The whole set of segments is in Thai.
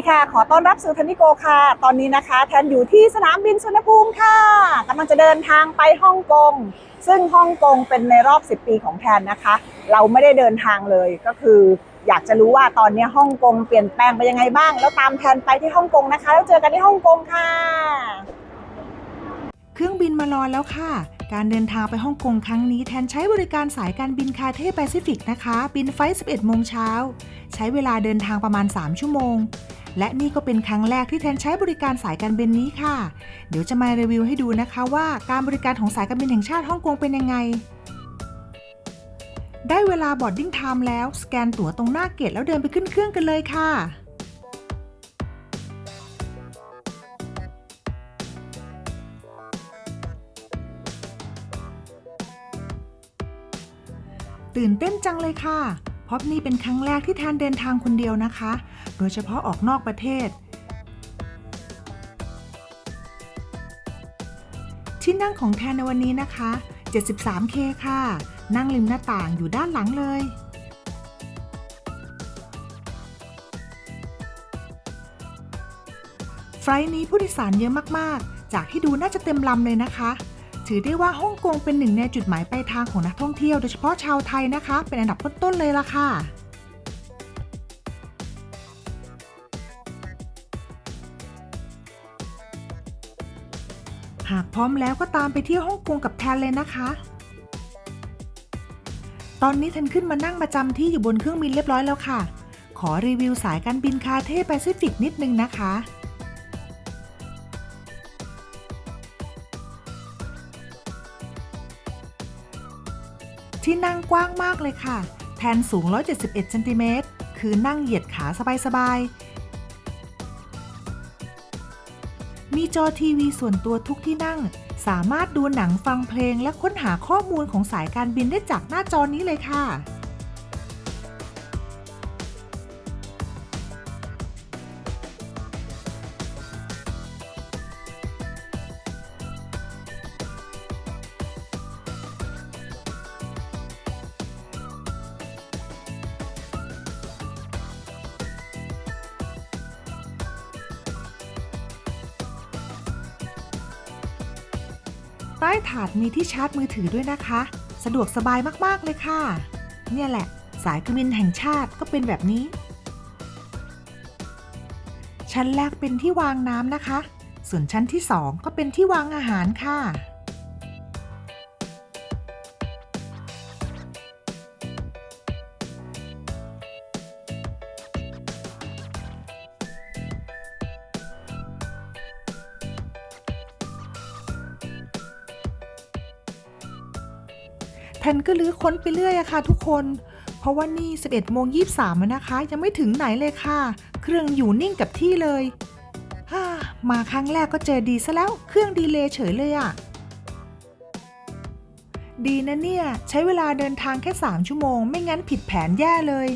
ดีค่ะ ขอต้อนรับสู่ทันิโกค่ะ ตอนนี้นะคะ แทนอยู่ที่สนามบินสุวรรณภูมิค่ะกำลังจะเดินทางไปฮ่องกง ซึ่งฮ่องกงเป็นในรอบ 10 ปีของแทนนะคะ เราไม่ได้เดินทางเลยก็คือ อยากจะรู้ว่าตอนนี้ฮ่องกงเปลี่ยนแปลงไปยังไงบ้าง แล้วตามแทนไปที่ฮ่องกงนะคะ แล้วเจอกันที่ฮ่องกงค่ะ เครื่องบินมารอแล้วค่ะ การเดินทางไปฮ่องกงครั้งนี้แทนใช้บริการสายการบินคาเทแปซิฟิกนะคะ บินไฟล์11โมงเช้าใช้เวลาเดินทางประมาณ 3 ชั่วโมง และนี่ก็เป็นครั้งแรกที่แทนใช้บริการสายการบินนี้ค่ะ เดี๋ยวจะมารีวิวให้ดูนะคะว่าการบริการของสายการบินแห่งชาติฮ่องกงเป็นยังไง ได้เวลาบอดดิ้งไทม์แล้ว สแกนตั๋วตรงหน้าเกตแล้วเดินไปขึ้นเครื่องกันเลยค่ะตื่นเต้นจังเลยค่ะ เพราะนี่เป็นครั้งแรกที่แทนเดินทางคนเดียวนะคะ โดยเฉพาะออกนอกประเทศ ที่นั่งของแทนในวันนี้นะคะ 73K ค่ะ นั่งริมหน้าต่างอยู่ด้านหลังเลย ไฟล์นี้ผู้โดยสารเยอะมากๆ จากที่ดูน่าจะเต็มลำเลยนะคะถือได้ว่าฮ่องกงเป็นหนึ่งในจุดหมายปลายทางของนักท่องเที่ยวโดยเฉพาะชาวไทยนะคะ เป็นอันดับต้นๆเลยล่ะค่ะ หากพร้อมแล้วก็ตามไปเที่ยวฮ่องกงกับแทนเลยนะคะ ตอนนี้แทนขึ้นมานั่งประจำที่อยู่บนเครื่องบินเรียบร้อยแล้วค่ะ ขอรีวิวสายการบินคาเท่แปซิฟิกนิดนึงนะคะที่นั่งกว้างมากเลยค่ะ แทนสูง 171 เซนติเมตร คือนั่งเหยียดขาสบาย ๆ มีจอทีวีส่วนตัวทุกที่นั่ง สามารถดูหนังฟังเพลงและค้นหาข้อมูลของสายการบินได้จากหน้าจอนี้เลยค่ะ ใต้ถาดมีที่ชาร์จมือถือด้วยนะคะ สะดวกสบายมากๆเลยค่ะ เนี่ยแหละ สายการบินแห่งชาติก็เป็นแบบนี้ ชั้นแรกเป็นที่วางน้ำนะคะ ส่วนชั้นที่สองก็เป็นที่วางอาหารค่ะ นก็ลื้อค้นไปเรื่อยอะค่ะทุกคน เพราะว่านี่ 11โมง23แล้วนะคะ ยังไม่ถึงไหนเลยค่ะ เครื่องอยู่นิ่งกับที่เลยฮ่ามาครั้งแรกก็เจอดีซะแล้ว เครื่องดีเลย์เฉยเลยอะดีนะเนี่ย ใช้เวลาเดินทางแค่ 3 ชั่วโมง ไม่งั้นผิดแผนแย่เลย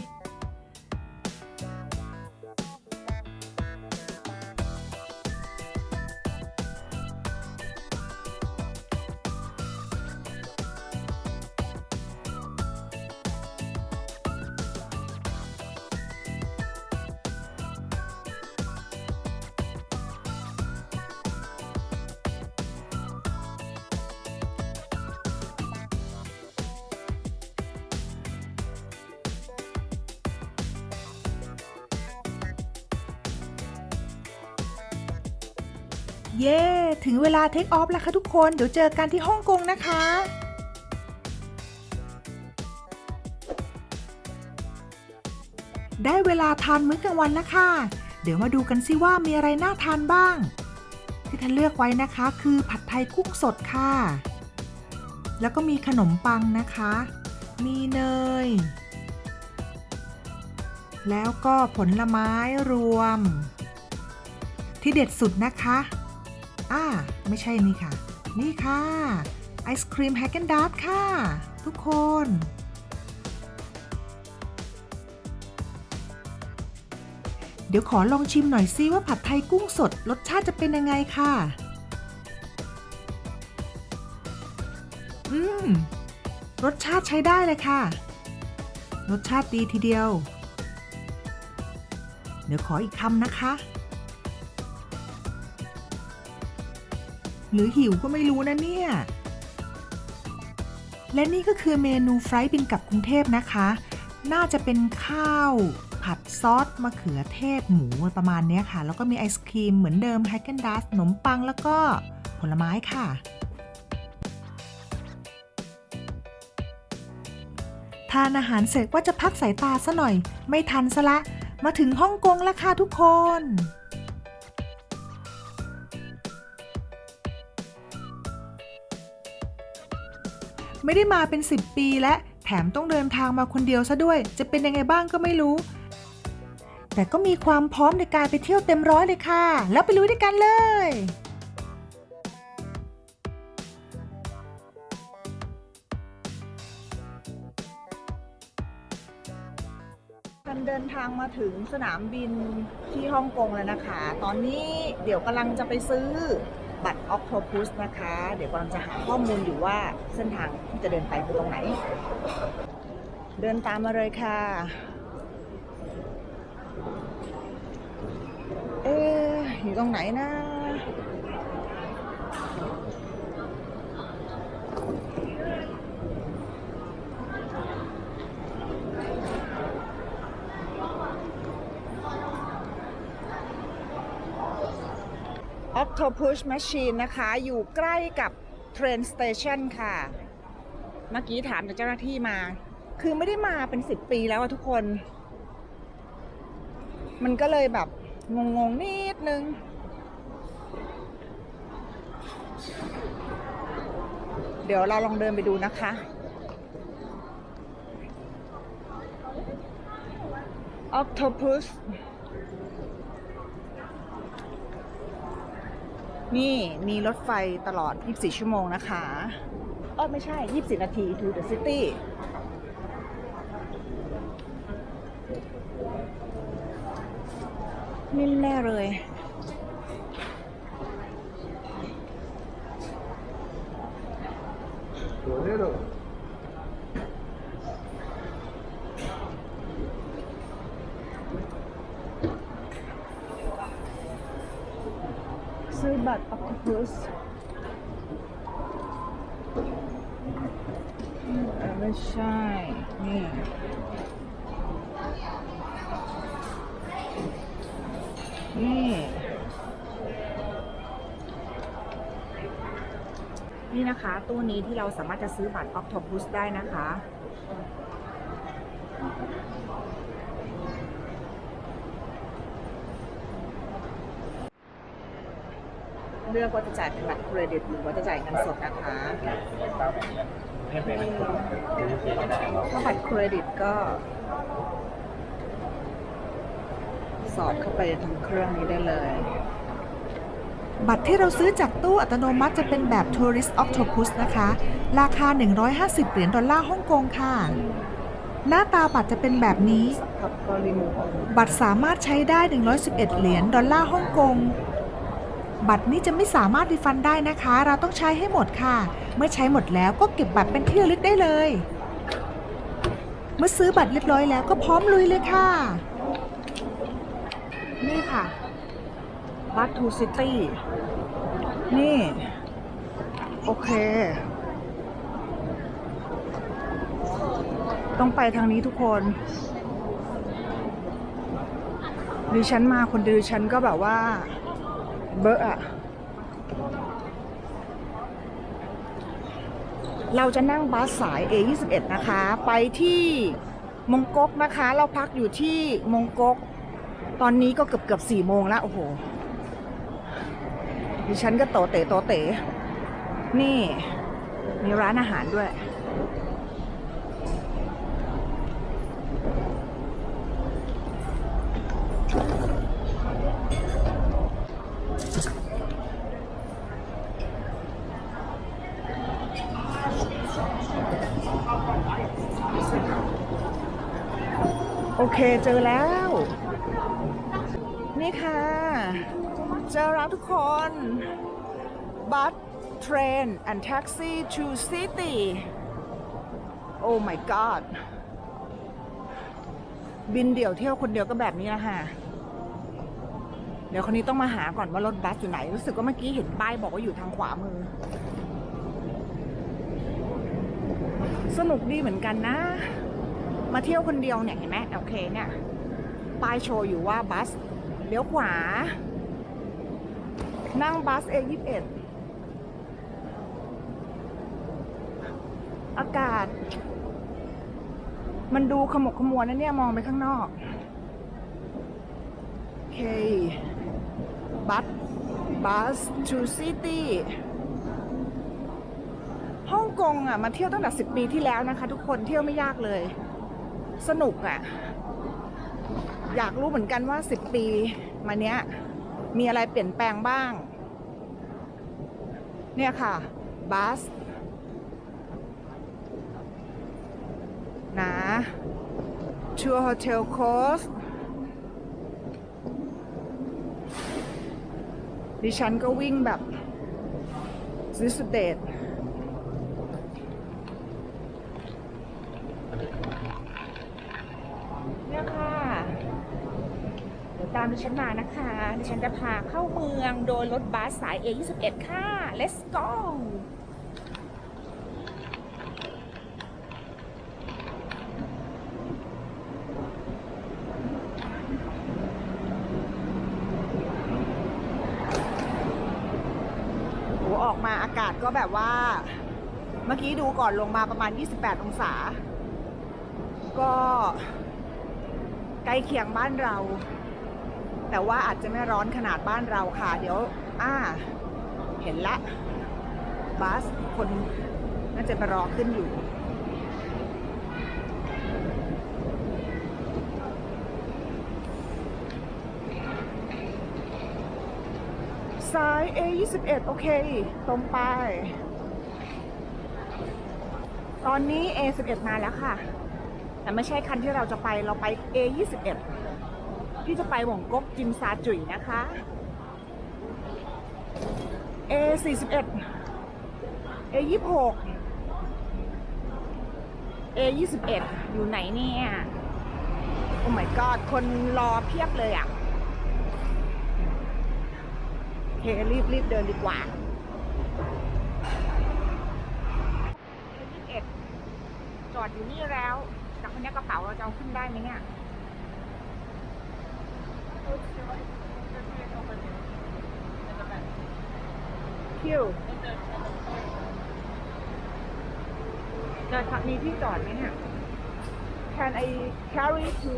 าเทคออฟแล้วค่ะทุกคน เดี๋ยวเจอกันที่ฮ่องกงนะคะได้เวลาทานมื้อกลางวันแล้วค่ะ เดี๋ยวมาดูกันสิว่ามีอะไรน่าทานบ้าง ที่ท่านเลือกไว้นะคะคือผัดไทยกุ้งสดค่ะ แล้วก็มีขนมปังนะคะ มีเนย แล้วก็ผลไม้รวม ที่เด็ดสุดนะคะ อ่า ไม่ใช่นี่ค่ะ นี่ค่ะ ไอศครีมแฮกเกนดาร์ค่ะ ทุกคน เดี๋ยวขอลองชิมหน่อยซิว่าผัดไทยกุ้งสดรสชาติจะเป็นยังไงค่ะ อืม รสชาติใช้ได้เลยค่ะ รสชาติดีทีเดียว เดี๋ยวขออีกคำนะคะ หรือหิวก็ไม่รู้นะเนี่ย และนี่ก็คือเมนูไฟล์บินกับกรุงเทพนะคะ น่าจะเป็นข้าว ผัดซอสมะเขือเทศหมูประมาณนี้ค่ะ แล้วก็มีไอศครีมเหมือนเดิมแฮกเกนดัสขนมปังแล้วก็ผลไม้ค่ะทานอาหารเสร็จว่าจะพักสายตาซะหน่อย ไม่ทันซะละ มาถึงฮ่องกงแล้วค่ะทุกคน ไม่ได้มาเป็น 10 ปีและแถมต้องเดินทางมาคนเดียวซะด้วย จะเป็นยังไงบ้างก็ไม่รู้ แต่ก็มีความพร้อมในการไปเที่ยวเต็มร้อยเลยค่ะ แล้วไปลุยด้วยกันเลยกันเดินทางมาถึงสนามบินที่ฮ่องกงแล้วนะคะ ตอนนี้เดี๋ยวกำลังจะไปซื้อ บัตรออ t o โ u s นะคะ เดี๋ยวกำลังจะหาข้อมูลอยู่ว่าเส้นทางที่จะเดินไปคือตรงไหน เดินตามมาเลยค่ะ เอ๊ะอยู่ตรงไหนนะ Octopus Machine นะคะ อยู่ใกล้กับ Train Station ค่ะ เมื่อกี้ถามจากเจ้าหน้าที่มา คือไม่ได้มาเป็น 10 ปีแล้วทุกคน มันก็เลยแบบ งง ๆ นิดนึง เดี๋ยวเราลองเดินไปดูนะคะ Octopus นี่มีรถไฟตลอด 24 ชั่วโมงนะคะ เออไม่ใช่ 24 นาที to the city นี่แน่เลย ซื้อบัตร Octopus เออไม่ใช่ นี่ นี่นี่นะคะ ตู้นี้ที่เราสามารถจะซื้อบัตร Octopus ได้นะคะ เลือกว่าจะจ่ายเป็นบัตรเครดิตหรือว่าจะจ่ายเงินสดนะคะถ้าบัตรเครดิตก็ สอดเข้าไปทางเครื่องนี้ได้เลย บัตรที่เราซื้อจากตู้อัตโนมัติจะเป็นแบบ Tourist Octopus นะคะ ราคา 150 เหรียญดอลลาร์ฮ่องกงค่ะ หน้าตาบัตรจะเป็นแบบนี้ครับก็รีมูฟบัตรสามารถใช้ได้ 111 เหรียญดอลลาร์ฮ่องกงบัตรนี้จะไม่สามารถรีฟันได้นะคะ เราต้องใช้ให้หมดค่ะ เมื่อใช้หมดแล้วก็เก็บบัตรเป็นที่ระลึกได้เลย เมื่อซื้อบัตรเรียบร้อยแล้วก็พร้อมลุยเลยค่ะ นี่ค่ะบัตทูซิตี้นี่ โอเค ต้องไปทางนี้ทุกคนดิฉันมาคนเดียวดิฉันก็แบบว่า เบอะอะเราจะนั่งบัสสาย A21 นะคะ ไปที่มงกกนะคะ เราพักอยู่ที่มงกก อนนี้ก็เกือบเกือบสี่โมงแล้ว โอ้โห ดิฉันก็โตเต๋โตเต๋นี่ มีร้านอาหารด้วย โอเคเจอแล้ว เจอแล้วทุกคนบัส train and taxi to city oh my god บินเดี่ยวเที่ยวคนเดียวก็แบบนี้ละค่ะดี๋ยวคนนี้ต้องมาหาก่อนว่ารถบัสอยู่ไหน รู้สึกว่าเมื่อกี้เห็นป้ายบอกว่าอยู่ทางขวามือ สนุกดีเหมือนกันนะ มาเที่ยวคนเดียวเนี่ยเห็นไหมโอเคเนี่ย ป้ายโชว์อยู่ว่าบัส ลี้ยวขวา นั่งบัส A21 อากาศ มันดูขมกขมัวนะเนี่ย มองไปข้างนอก โอเค บัส บัส to city ฮ่องกงอะ มาเที่ยวตั้งแต่10ปีที่แล้วนะคะ ทุกคนเที่ยวไม่ยากเลย สนุกอะ อยากรู้เหมือนกันว่า 10 ปีมาเนี้ย มีอะไรเปลี่ยนแปลงบ้าง เนี่ยค่ะบัสนะ Tour Hotel Coast ดิฉันก็วิ่งแบบซิสเดตเนี่ยค่ะ เดิฉันมานะคะ ดิฉันจะพาเข้าเมืองโดยรถบัสสาย A21 ค่ะ let's go โหออกมาอากาศก็แบบว่า เมื่อกี้ดูก่อนลงมาประมาณ 28 องศา ก็ใกล้เคียงบ้านเรา แต่ว่าอาจจะไม่ร้อนขนาดบ้านเราค่ะ เดี๋ยว อ่า เห็นละบัสคนน่าจะไปรอขึ้นอยู่ สาย A21 โอเค ตรงไป ตอนนี้ A11 มาแล้วค่ะ แต่ไม่ใช่คันที่เราจะไปเราไป A21 ที่จะไปหว่องกกจิมซาจุ๋ยนะคะ A41 A26 A21 อยู่ไหนเนี่ย โอ้ my god คนรอเพียบเลยอะเครีบรีบเดินดีกว่า A21 จอดอยู่นี่แล้ว จากคนนี้กระเป๋าเราจะเอาขึ้นได้ไหมเนี่ย คิวจะมีที่จอดไหมเนี่ย Can I carry to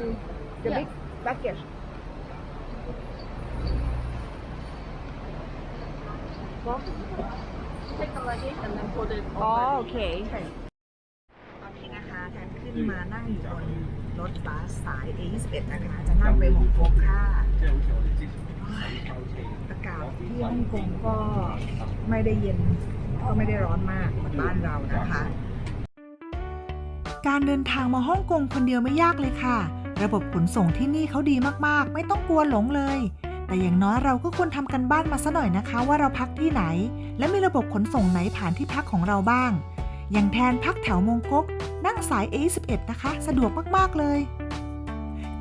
the big baggage Box? take the luggage and then put it อ๋อ over โอเคตอนนี้นะคะแทนขึ้นมานั่งอยู่บน รถบัสสาย A21 นะคะ จะนั่งไปฮ่องกงค่ะ อากาศที่ฮ่องกงก็ไม่ได้เย็น ก็ไม่ได้ร้อนมากเหมือนบ้านเรานะคะ การเดินทางมาฮ่องกงคนเดียวไม่ยากเลยค่ะ ระบบขนส่งที่นี่เขาดีมากๆ ไม่ต้องกลัวหลงเลย แต่อย่างน้อยเราก็ควรทำกันบ้านมาซะหน่อยนะคะ ว่าเราพักที่ไหน และมีระบบขนส่งไหนผ่านที่พักของเราบ้าง อย่างแทนพักแถวมงกกนั่งสาย A11 นะคะ สะดวกมาก ๆ เลย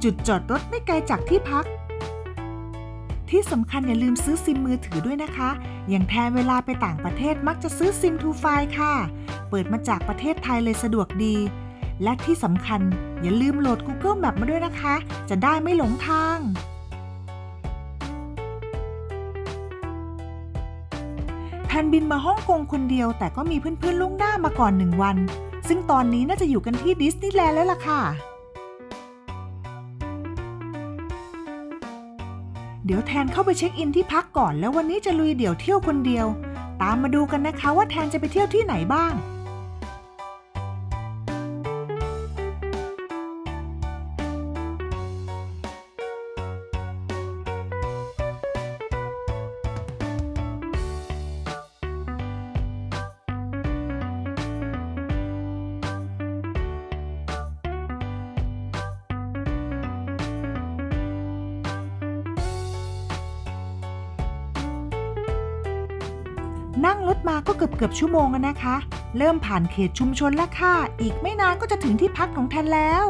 จุดจอดรถไม่ไกลจากที่พัก ที่สำคัญอย่าลืมซื้อซิมมือถือด้วยนะคะ อย่างแทนเวลาไปต่างประเทศมักจะซื้อซิมทูไฟค่ะ เปิดมาจากประเทศไทยเลยสะดวกดี และที่สำคัญอย่าลืมโหลด Google Map มาด้วยนะคะ จะได้ไม่หลงทาง แทนบินมาฮ่องกงคนเดียว แต่ก็มีเพื่อนๆล่วงหน้ามาก่อนหนึ่งวัน ซึ่งตอนนี้น่าจะอยู่กันที่ดิสนีย์แลนด์แล้วล่ะค่ะ เดี๋ยวแทนเข้าไปเช็คอินที่พักก่อนแล้ววันนี้จะลุยเดี่ยวเที่ยวคนเดียว ตามมาดูกันนะคะว่าแทนจะไปเที่ยวที่ไหนบ้าง เกือบชั่วโมงแล้วนะคะ เริ่มผ่านเขตชุมชนแล้วค่ะ อีกไม่นานก็จะถึงที่พักของแทนแล้ว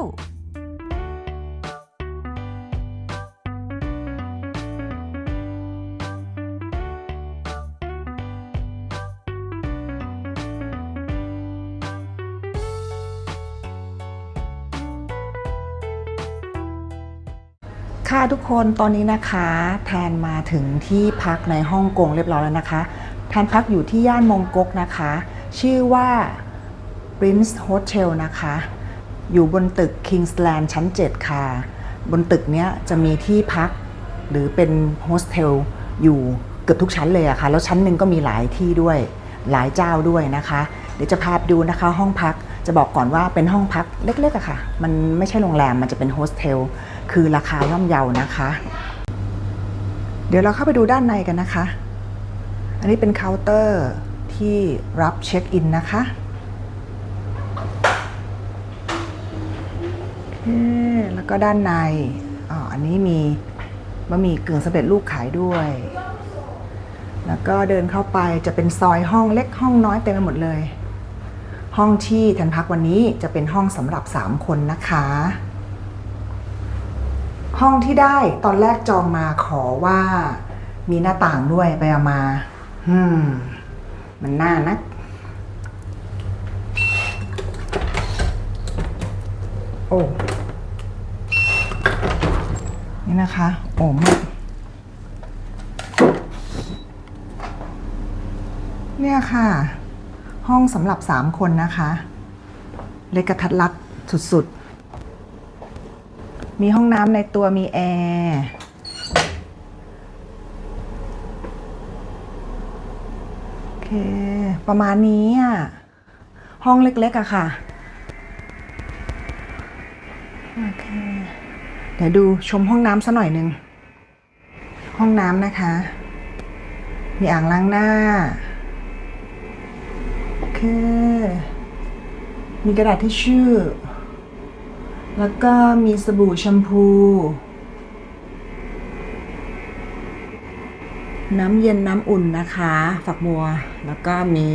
ค่ะทุกคนตอนนี้นะคะ แทนมาถึงที่พักในฮ่องกงเรียบร้อยแล้วนะคะ แทนพักอยู่ที่ย่านมงกกนะคะ ชื่อว่า Prince Hotel นะคะ อยู่บนตึก Kingsland ชั้น 7 ค่ะ บนตึกเนี้ยจะมีที่พักหรือเป็นโฮสเทลอยู่เกือบทุกชั้นเลยอะค่ะ แล้วชั้นหนึ่งก็มีหลายที่ด้วยหลายเจ้าด้วยนะคะ เดี๋ยวจะพาไปดูนะคะห้องพักจะบอกก่อนว่าเป็นห้องพักเล็กๆอะค่ะ มันไม่ใช่โรงแรมมันจะเป็นโฮสเทลคือราคาย่อมเยานะคะ เดี๋ยวเราเข้าไปดูด้านในกันนะคะ อันนี้เป็นเคาน์เตอร์ที่รับเช็คอินนะคะแล้วก็ด้านในอ๋ออันนี้มีบะหมี่กึ่งสำเร็จรูปขายด้วย แล้วก็เดินเข้าไปจะเป็นซอยห้องเล็กห้องน้อยเต็มไปหมดเลย ห้องที่ทันพักวันนี้จะเป็นห้องสำหรับ 3 คนนะคะ ห้องที่ได้ตอนแรกจองมาขอว่ามีหน้าต่างด้วยไปเอามา อืม มันน่านักโอ้นี่นะคะ โอ้มากเนี่ยค่ะ ห้องสำหรับสามคนนะคะ เล็กกระทัดรัดสุดๆ มีห้องน้ำในตัวมีแอร์ โอเค ประมาณนี้อะ ห้องเล็กๆอะค่ะ โอเค เดี๋ยวดูชมห้องน้ำสัหน่อยหนึ่ง ห้องน้ำนะคะ มีอ่างล้างหน้าโอเคมีกระดาษทิชชู่ แล้วก็มีสบู่แชมพู น้ำเย็นน้ำอุ่นนะคะ ฝักบัว แล้วก็มี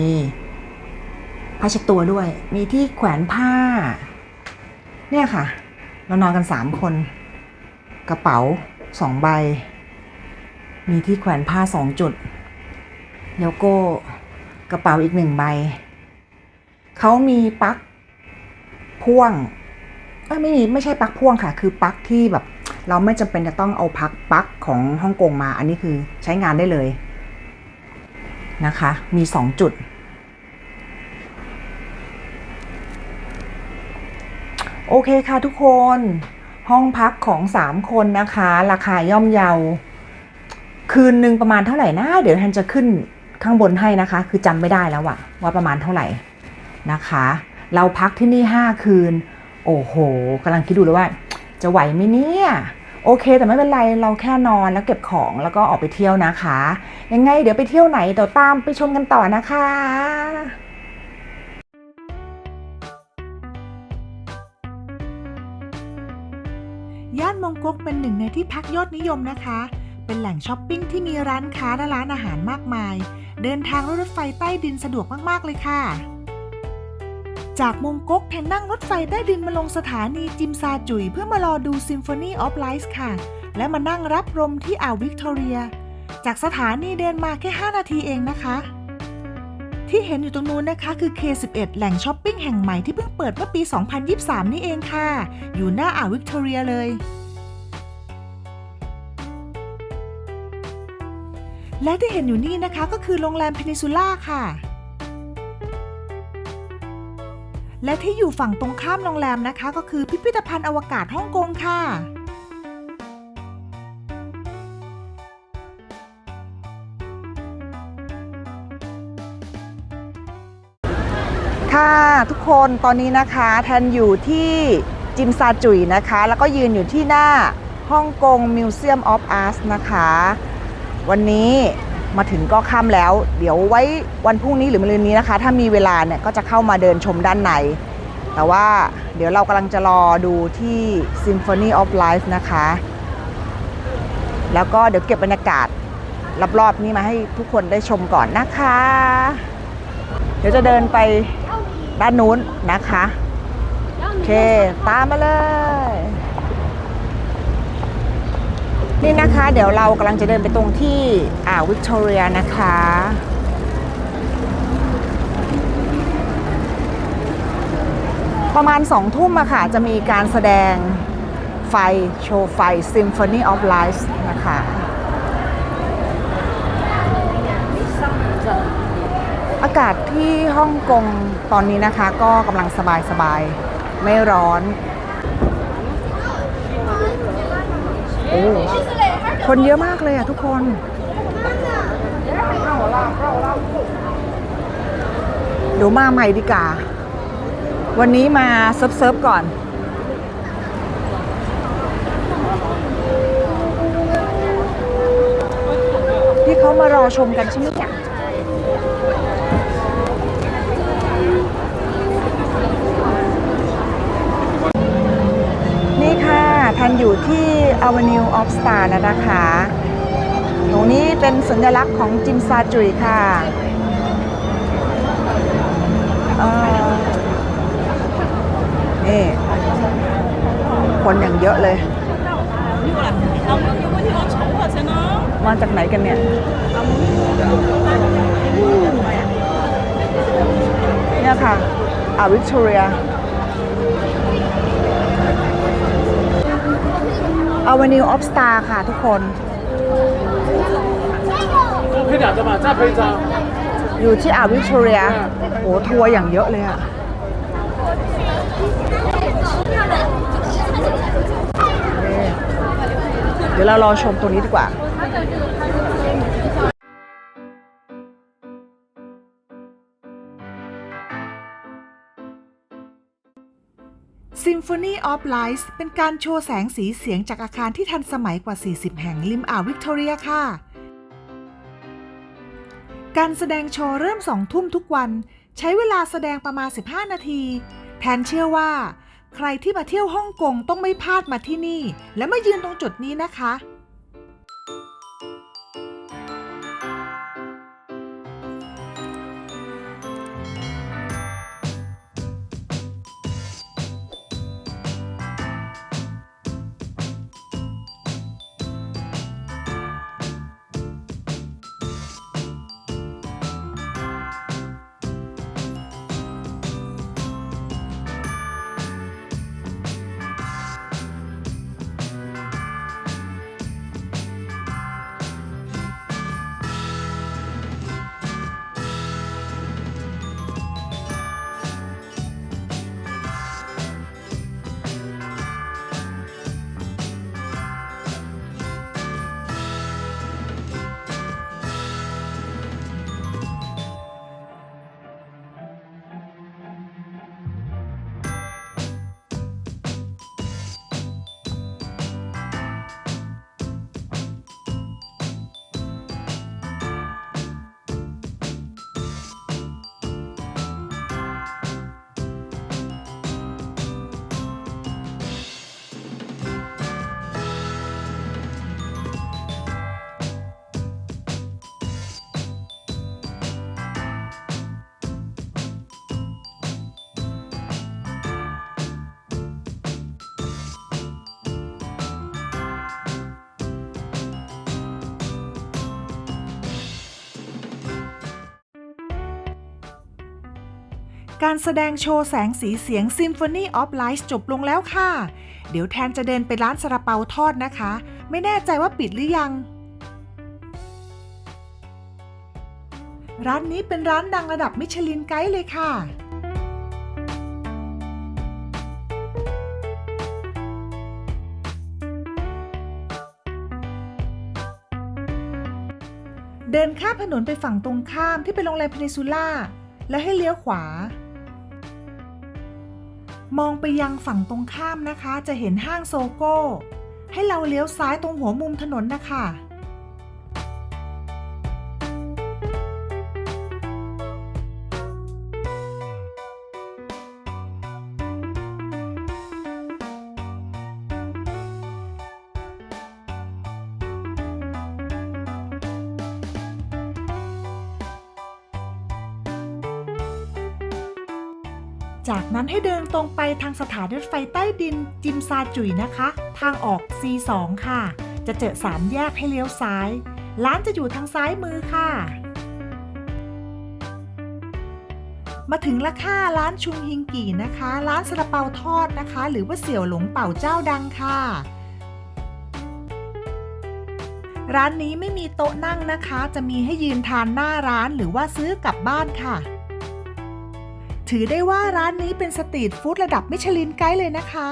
ผ้าเช็ดตัวด้วย มีที่แขวนผ้า เนี่ยค่ะ เรานอนกันสามคน กระเป๋าสองใบ มีที่แขวนผ้าสองจุด แล้วก็กระเป๋าอีกหนึ่งใบ เขามีปลั๊กพ่วงเอ้ไม่มีไม่ใช่ปลั๊กพ่วงค่ะ คือปลั๊กที่แบบ เราไม่จำเป็นจะต้องเอาพักปลั๊กของฮ่องกงมา อันนี้คือใช้งานได้เลยนะคะ มีสองจุด โอเคค่ะทุกคน ห้องพักของ 3 คนนะคะ ราคาย่อมเยา คืนหนึ่งประมาณเท่าไหร่นะ เดี๋ยวท่านจะขึ้นข้างบนให้นะคะ คือจำไม่ได้แล้วอะว่าประมาณเท่าไหร่นะคะ เราพักที่นี่ 5 คืน โอ้โหกำลังคิดดูเลยว่า จะไหวไหมเนี่ยโอเค แต่ไม่เป็นไรเราแค่นอนแล้วเก็บของแล้วก็ออกไปเที่ยวนะคะ ยังไงเดี๋ยวไปเที่ยวไหนเดี๋ยวตามไปชมกันต่อนะคะย่านมงก๊กเป็นหนึ่งในที่พักยอดนิยมนะคะ เป็นแหล่งช้อปปิ้งที่มีร้านค้าและร้านอาหารมากมาย เดินทางด้วยรถไฟใต้ดินสะดวกมาก ๆ เลยค่ะ จากมงก๊กแทนนั่งรถไฟใต้ดินมาลงสถานีจิมซาจุยเพื่อมารอดู Symphony of Lights ค่ะ และมานั่งรับลมที่อ่าววิกตอเรีย จากสถานีเดินมาแค่ 5 นาทีเองนะคะ ที่เห็นอยู่ตรงนู้นนะคะคือ K11 แหล่งช้อปปิ้งแห่งใหม่ที่เพิ่งเปิดเมื่อปี 2023 นี่เองค่ะ อยู่หน้าอ่าววิกตอเรียเลยและที่เห็นอยู่นี่นะคะก็คือโรงแรมเพนิซูล่าค่ะ และที่อยู่ฝั่งตรงข้ามโรงแรมนะคะ ก็คือพิพิธภัณฑ์อวกาศฮ่องกงค่ะ ค่ะทุกคนตอนนี้นะคะแทนอยู่ที่จิมซาจุยนะคะ แล้วก็ยืนอยู่ที่หน้าฮ่องกงมิวเซียมออฟอาร์ตนะคะ วันนี้ มาถึงก็ค่ำแล้ว เดี๋ยวไว้วันพรุ่งนี้หรือมะรืนนี้นะคะ ถ้ามีเวลาเนี่ยก็จะเข้ามาเดินชมด้านใน แต่ว่าเดี๋ยวเรากำลังจะรอดูที่ Symphony of Life นะคะ แล้วก็เดี๋ยวเก็บบรรยากาศรอบๆนี้มาให้ทุกคนได้ชมก่อนนะคะ เดี๋ยวจะเดินไปด้านนู้นนะคะ โอเค ตามมาเลย นี่นะคะ เดี๋ยวเรากำลังจะเดินไปตรงที่อ่าววิกตอเรียนะคะ ประมาณสองทุ่มอะค่ะ จะมีการแสดงไฟ โชว์ไฟ Symphony of Lights นะคะอากาศที่ฮ่องกงตอนนี้นะคะ ก็กำลังสบายสบายๆไม่ร้อน โอ้คนเยอะมากเลยอะทุกคนเดี๋ยวมาใหม่ดีกว่าวันนี้มาเซิร์ฟเซิร์ฟก่อนที่เขามารอชมกันใช่ไหมเนี่ย นี่ ค่ะทันอยู่ที่ Avenue of Star นะนะคะ ตรงนี้เป็นสัญลักษณ์ของจิมซาจุยค่ะนี่คนอย่างเยอะเลย มาจากไหนกันเนี่ยเนี่ยค่ะอาวิกตอเรีย อเวนิวออฟสตาร์ค่ะทุกคนอยู่ที่อ่าววิกเรียโอ้ทัวร์อย่างเยอะเลยอะเดี๋ยวเรารอชมตัวนี้ดีกว่า of Lights เป็นการโชว์แสงสีเสียงจากอาคารที่ทันสมัยกว่า 40 แห่งริมอ่าววิกตอเรียค่ะ การแสดงโชว์เริ่ม2ทุ่มทุกวัน ใช้เวลาแสดงประมาณ 15 นาที แทนเชื่อว่า ใครที่มาเที่ยวฮ่องกงต้องไม่พลาดมาที่นี่ และมายืนตรงจุดนี้นะคะ การแสดงโชว์แสงสีเสียง Symphony of Lights จบลงแล้วค่ะ เดี๋ยวแทนจะเดินไปร้านซาลาเปาทอดนะคะ ไม่แน่ใจว่าปิดหรือยัง ร้านนี้เป็นร้านดังระดับมิชลินไกด์เลยค่ะเดินข้ามถนนไปฝั่งตรงข้ามที่เป็นโรงแรมเพนิซูล่า และให้เลี้ยวขวา มองไปยังฝั่งตรงข้ามนะคะ จะเห็นห้างโซโก้ ให้เราเลี้ยวซ้ายตรงหัวมุมถนนนะคะ จากนั้นให้เดินตรงไปทางสถานรถไฟใต้ดินจิมซาจุยนะคะ ทางออก C2 ค่ะ จะเจอสามแยกให้เลี้ยวซ้าย ร้านจะอยู่ทางซ้ายมือค่ะ มาถึงราคาร้านชุงฮิงกีนะคะ ร้านซาลาเปาทอดนะคะ หรือว่าเสี่ยวหลงเป่าเจ้าดังค่ะ ร้านนี้ไม่มีโต๊ะนั่งนะคะ จะมีให้ยืนทานหน้าร้านหรือว่าซื้อกลับบ้านค่ะ ถือได้ว่าร้านนี้เป็นสตรีทฟู้ดระดับมิชลินไกด์เลยนะคะ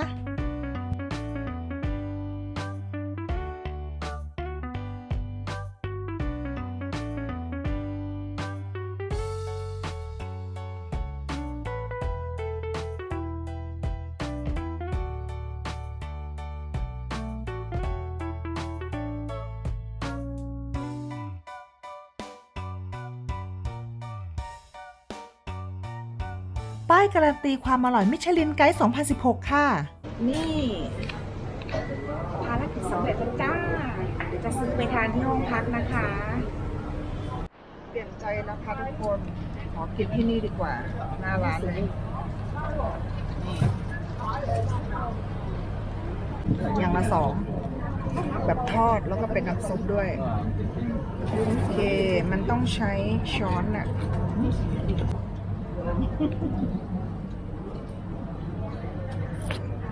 ป้ายการันตีความอร่อยมิชลินไกด์ 2016 ค่ะ นี่ภารกิจสำเร็จแล้วจ้า เดี๋ยวจะซื้อไปทานที่ห้องพักนะคะ เปลี่ยนใจนะคะทุกคน ขอกินที่นี่ดีกว่า หน้าร้านเลยอย่างละสอง แบบทอดแล้วก็เป็นน้ำซุปด้วย โอเค มันต้องใช้ช้อนน่ะ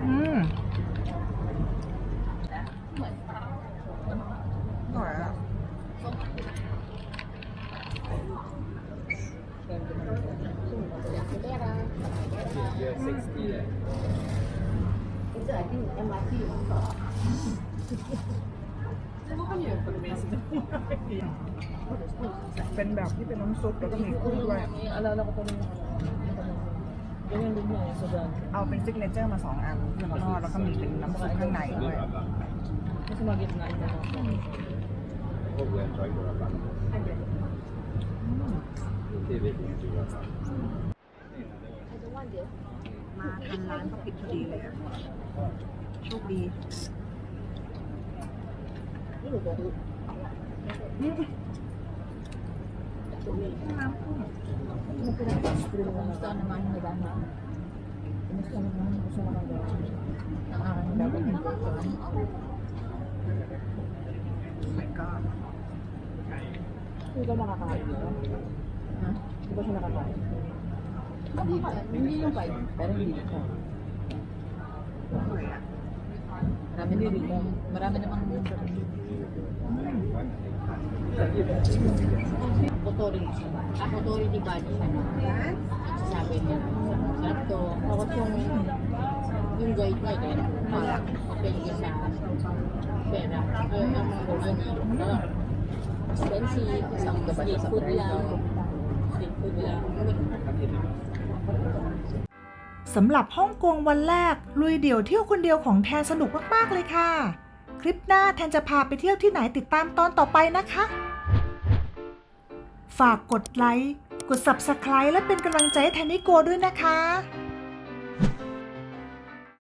อืมอร่อยอะ เป็นแบบที่เป็นน้ำซุปแล้วก็มีกุ้งด้วย Alala ko pa rin. Ganyan din yan sa daan. เอาเป็นซิกเนเจอร์มาสองอันทอดแล้วก็มีเป็นน้ำซุปข้างในด้วย Kasi magitna na ako. มาทางร้านก็ปิดพอดีเลยอะโชคดีน้ำกุ้ง Kumusta naman yung iba na? Kumusta naman yung gusto mo ng gawin? Ang aking gawin. Oh my God. Hindi ka nakakain dito? Ha? Hindi ba siya nakakain? Hindi ka. Hindi yung vibe. Pero hindi ka. Marami din. Marami namang Kotori. Ah, kotori di ba siya na? Sabi niya. Sarap to. Tapos yung yung guide niya din. Wala. Okay yung sa pera. Ay, ang mga ano. ah, Expensive. Isang street food lang. Street food lang. สำหรับฮ่องกงวันแรก ลุยเดี่ยวเที่ยวคนเดียวของแทนสนุกมาก ๆ เลยค่ะ คลิปหน้าแทนจะพาไปเที่ยวที่ไหนติดตามตอนต่อไปนะคะ ฝากกดไลค์ กด Subscribe และเป็นกำลังใจให้แทนนิโกด้วยนะคะ